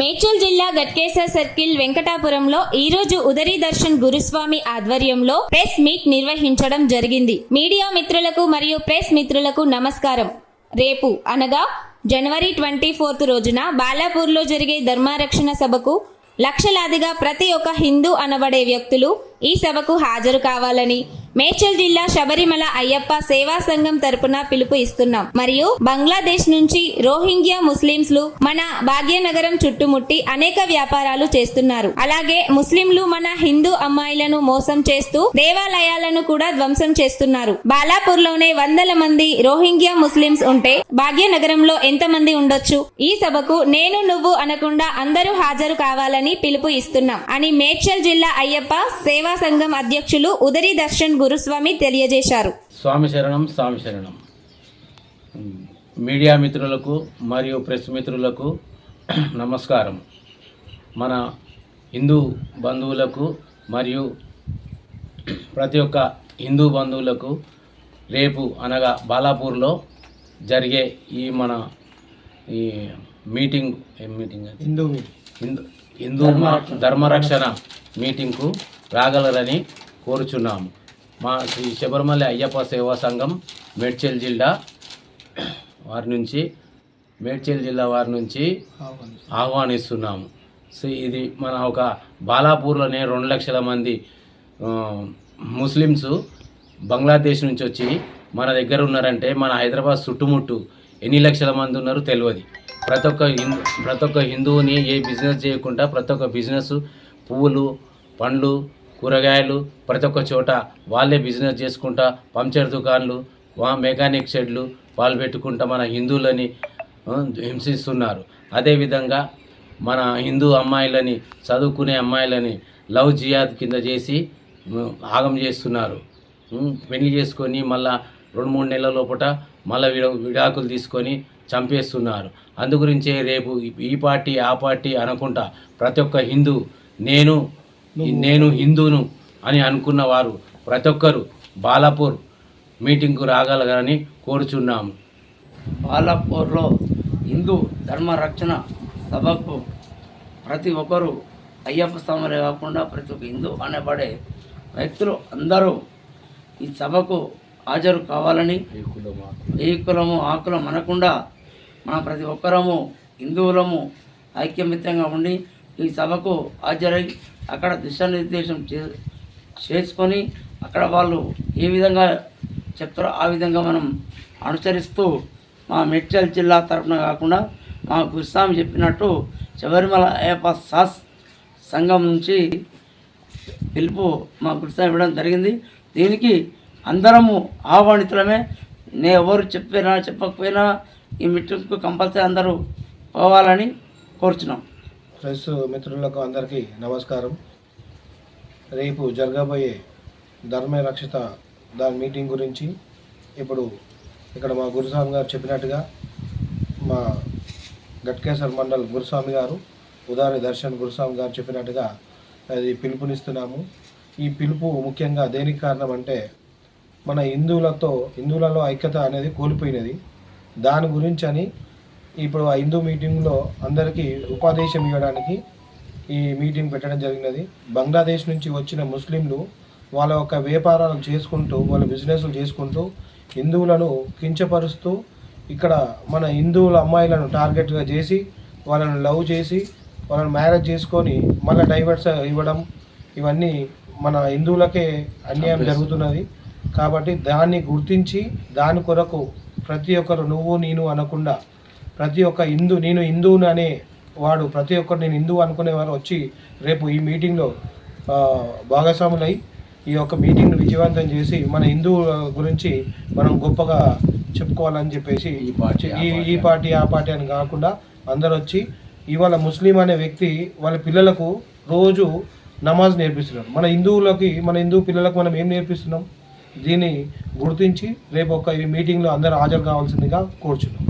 మేడ్చల్ జిల్లా గట్కేసర్ సర్కిల్ వెంకటాపురంలో ఈ రోజు ఉదరి దర్శన్ గురుస్వామి ఆధ్వర్యంలో ప్రెస్ మీట్ నిర్వహించడం జరిగింది. మీడియా మిత్రులకు మరియు ప్రెస్ మిత్రులకు నమస్కారం. రేపు అనగా జనవరి ట్వంటీ ఫోర్త్ రోజున బాలాపూర్లో జరిగే ధర్మారక్షణ సభకు లక్షలాదిగా ప్రతి ఒక్క హిందూ అనబడే వ్యక్తులు ఈ సభకు హాజరు కావాలని మేడ్చల్ జిల్లా శబరిమల అయ్యప్ప సేవా సంఘం తరపున పిలుపు ఇస్తున్నాం. మరియు బంగ్లాదేశ్ నుంచి రోహింగ్యా ముస్లింలు మన భాగ్యనగరం చుట్టుముట్టి అనేక వ్యాపారాలు చేస్తున్నారు. అలాగే ముస్లింలు మన హిందూ అమ్మాయిలను మోసం చేస్తూ దేవాలయాలను కూడా ధ్వంసం చేస్తున్నారు. బాలాపూర్లోనే వందల మంది రోహింగ్యా ముస్లింస్ ఉంటే భాగ్యనగరంలో ఎంత మంది ఉండొచ్చు? ఈ సభకు నేను నువ్వు అనకుండా అందరూ హాజరు కావాలని పిలుపు ఇస్తున్నాం. అని మేడ్చల్ జిల్లా అయ్యప్ప సేవా సంఘం అధ్యక్షులు ఉదరి దర్శన్ గురుస్వామి తెలియజేశారు. స్వామి శరణం స్వామి శరణం. మీడియా మిత్రులకు మరియు ప్రెస్ మిత్రులకు నమస్కారం. మన హిందూ బంధువులకు మరియు ప్రతి ఒక్క హిందూ బంధువులకు రేపు అనగా బాలాపూర్లో జరిగే ఈ మన ఈ మీటింగ్ ఏం మీటింగ్ అది? హిందూ హిందూ హిందూ ధర్మరక్షణ మీటింగ్కు రాగలరని కోరుచున్నాము. మా శ్రీ శబరిమల అయ్యప్ప సేవా సంఘం మేడ్చల్ జిల్లా వారి నుంచి మేడ్చల్ జిల్లా వారి నుంచి ఆహ్వానిస్తున్నాము. సో ఇది మన ఒక బాలాపూర్లోనే రెండు లక్షల మంది ముస్లిమ్స్ బంగ్లాదేశ్ నుంచి వచ్చి మన దగ్గర ఉన్నారంటే మన హైదరాబాద్ చుట్టుముట్టు ఎన్ని లక్షల మంది ఉన్నారో తెలియదు. ప్రతి ఒక్క హిందూ ప్రతి ఒక్క హిందువుని ఏ బిజినెస్ చేయకుండా ప్రతి ఒక్క బిజినెస్ పువ్వులు పండ్లు కూరగాయలు ప్రతి ఒక్క చోట వాళ్ళే బిజినెస్ చేసుకుంటా పంచర్ దుకాన్లు వా మెకానిక్ షెడ్లు వాళ్ళు పెట్టుకుంటా మన హిందువులని హింసిస్తున్నారు. అదేవిధంగా మన హిందూ అమ్మాయిలని చదువుకునే అమ్మాయిలని లవ్ జియాద్ కింద చేసి ఆగం చేస్తున్నారు. పెళ్ళి చేసుకొని మళ్ళా రెండు మూడు నెలల లోపల మళ్ళీ విడ విడాకులు తీసుకొని చంపేస్తున్నారు. అందుగురించే రేపు ఈ- పార్టీ ఆ పార్టీ అనుకుంటా ప్రతి ఒక్క హిందూ నేను నేను హిందూను అని అనుకున్న వారు ప్రతి ఒక్కరు బాలాపూర్ మీటింగ్కు రాగలరని కోరుచున్నాము. బాలాపూర్లో హిందూ ధర్మ రక్షణ సభకు ప్రతి ఒక్కరు అయ్యప్ప స్వాములే కాకుండా ప్రతి ఒక్క హిందూ అనబడే వ్యక్తులు అందరూ ఈ సభకు హాజరు కావాలని ఏ కులము ఆ కులం అనకుండా మన ప్రతి ఒక్కరము హిందువులము ఐక్యమిత్యంగా ఉండి ఈ సభకు హాజరై అక్కడ దిశానిర్దేశం చే చేసుకొని అక్కడ వాళ్ళు ఏ విధంగా చెప్తారో ఆ విధంగా మనం అనుసరిస్తూ మా మెడ్చల్ జిల్లా తరఫున కాకుండా మా గురుస్వామి చెప్పినట్టు శబరిమల అయ్యప్ప సాస్ సంఘం నుంచి పిలుపు మా గురుస్వామి ఇవ్వడం జరిగింది. దీనికి అందరము ఆహ్వానితులమే. నే ఎవరు చెప్పినా చెప్పకపోయినా ఈ మీటింగ్కు కంపల్సరీ అందరూ పోవాలని కోరుచున్నాం. ప్రెస్ మిత్రులకు అందరికీ నమస్కారం. రేపు జరగబోయే ధర్మ రక్షిత దాని మీటింగ్ గురించి ఇప్పుడు ఇక్కడ మా గురుస్వామి గారు చెప్పినట్టుగా మా గట్కేశ్వర మండల్ గురుస్వామి గారు ఉదారి దర్శన్ గురుస్వామి గారు చెప్పినట్టుగా అది పిలుపునిస్తున్నాము. ఈ పిలుపు ముఖ్యంగా దేనికి కారణం అంటే మన హిందువులతో హిందువులలో ఐక్యత అనేది కోల్పోయినది. దాని గురించి అని ఇప్పుడు ఆ హిందూ మీటింగ్లో అందరికీ ఉపదేశం ఇవ్వడానికి ఈ మీటింగ్ పెట్టడం జరిగినది. బంగ్లాదేశ్ నుంచి వచ్చిన ముస్లింలు వాళ్ళ యొక్క వ్యాపారాలు చేసుకుంటూ వాళ్ళ బిజినెస్లు చేసుకుంటూ హిందువులను కించపరుస్తూ ఇక్కడ మన హిందువుల అమ్మాయిలను టార్గెట్గా చేసి వాళ్ళను లవ్ చేసి వాళ్ళని మ్యారేజ్ చేసుకొని మళ్ళీ డైవర్స్ ఇవ్వడం ఇవన్నీ మన హిందువులకే అన్యాయం జరుగుతున్నది. కాబట్టి దాన్ని గుర్తించి దాని కొరకు ప్రతి ఒక్కరు నువ్వు నేను అనకుండా ప్రతి ఒక్క హిందూ నేను హిందువుని అనే వాడు ప్రతి ఒక్కరు నేను హిందువు అనుకునే వారు వచ్చి రేపు ఈ మీటింగ్లో భాగస్వాములై ఈ యొక్క మీటింగ్ను విజయవంతం చేసి మన హిందువుల గురించి మనం గొప్పగా చెప్పుకోవాలని చెప్పేసి ఈ పార్టీ, ఈ పార్టీ ఆ పార్టీ అని కాకుండా అందరు వచ్చి ఇవాళ ముస్లిం అనే వ్యక్తి వాళ్ళ పిల్లలకు రోజు నమాజ్ నేర్పిస్తున్నాడు మన హిందువులకి మన హిందూ పిల్లలకు మనం ఏం నేర్పిస్తున్నాం? దీన్ని గుర్తించి రేపు ఒక ఈ మీటింగ్లో అందరూ హాజరు కావాల్సిందిగా కోరుచున్నాం.